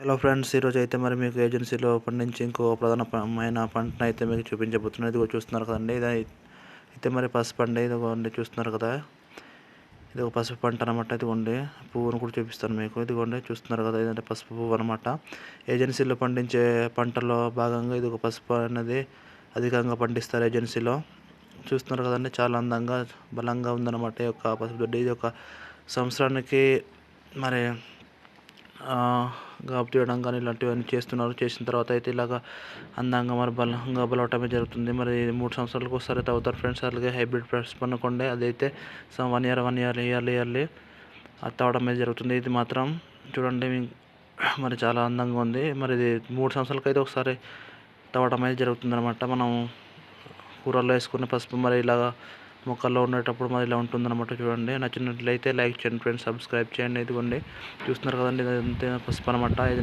Hello friends ఈరోజు అయితే మరి మీకు ఏజెన్సీలో పండించి ఇంకో ప్రధానమైన పంటను అయితే మీకు చూపించబోతున్నాను. ఇదిగో చూస్తున్నారు కదండి ఇది అయితే మరి పసుపు అండి ఇదిగోండి చూస్తున్నారు కదా. ఇది ఒక పసుపు పంట అనమాట ఇదిగోండి పువ్వును కూడా చూపిస్తాను మీకు. ఇదిగోండి చూస్తున్నారు కదా ఇదంటే పసుపు పువ్వు అనమాట ఏజెన్సీలో పండించే పంటలో భాగంగా ఇది ఒక పసుపు అనేది అధికంగా పండిస్తారు ఏజెన్సీలో చూస్తున్నారు కదండి చాలా అందంగా బలంగా ఉందన్నమాట ఈ యొక్క పసుపు దొడ్డి ఇది ఒక సంవత్సరానికి మరి గాబు తీయడం కానీ ఇలాంటివన్నీ చేస్తున్నారు. చేసిన తర్వాత అయితే ఇలాగ అందంగా మరి బలంగా బలవటమే జరుగుతుంది. మరి మూడు సంవత్సరాలకు ఒకసారి అయితే అవుతారు ఫ్రెండ్స్. అలాగే హైబ్రిడ్ ఫ్రెండ్స్ పనుకోండి. అదైతే one year one year yearly yearly అది జరుగుతుంది. ఇది మాత్రం చూడండి మరి చాలా అందంగా ఉంది. మరి ఇది మూడు సంవత్సరాలకు అయితే ఒకసారి తవ్వడం అనేది జరుగుతుంది అనమాట మనం కూరల్లో వేసుకునే పసుపు మరి ఇలాగా మొక్కల్లో ఉండేటప్పుడు మరి ఇలా ఉంటుందన్నమాట చూడండి. నచ్చినట్లయితే లైక్ చేయండి ఫ్రెండ్స్ సబ్స్క్రైబ్ చేయండి. ఇదిగోండి. చూస్తున్నారు కదండి ఇదంతా పసుపు అనమాట ఇది